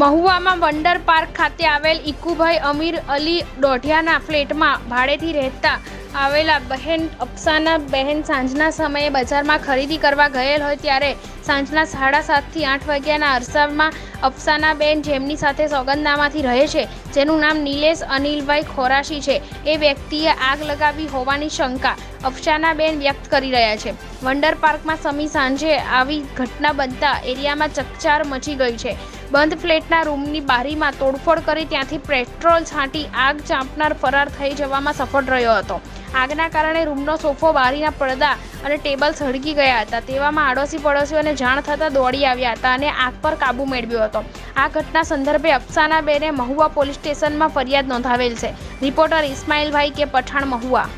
મહુવામાં wonder park ખાતે આવેલ ઇકુભાઈ અમીર અલી દોઢિયાના ફ્લેટમાં ભાડેથી રહેતા આવેલા બહેન અફસાના બહેન સાંજના સમયે બજારમાં ખરીદી કરવા ગયેલ હોય ત્યારે સાંજના સાડા સાતથી આઠ વાગ્યાના અરસામાં અફસાનાબેન જેમની સાથે સોગંદનામાથી રહે છે, જેનું નામ નિલેશ અનિલભાઈ ખોરાશી છે, એ વ્યક્તિએ આગ લગાવી હોવાની શંકા અફસાનાબેન વ્યક્ત કરી રહ્યા છે. વંડર પાર્કમાં સમી સાંજે આવી ઘટના બનતા એરિયામાં ચકચાર મચી ગઈ છે. બંધ ફ્લેટના રૂમની બારીમાં તોડફોડ કરી ત્યાંથી પેટ્રોલ છાંટી આગ ચાંપનાર ફરાર થઈ જવામાં સફળ રહ્યો હતો. આગના કારણે રૂમનો સોફો, બારીના પડદા અને ટેબલ સળગી ગયા હતા. તેવામાં આડોશી પડોશીઓને જાણ થતાં દોડી આવ્યા હતા અને આગ પર કાબુ મેળવ્યો હતો. આ ઘટના સંદર્ભે અફસાના બેને મહુવા પોલીસ સ્ટેશનમાં ફરિયાદ નોંધાવેલ છે. રિપોર્ટર ઇસ્માઇલભાઈ કે પઠાણ મહુવા.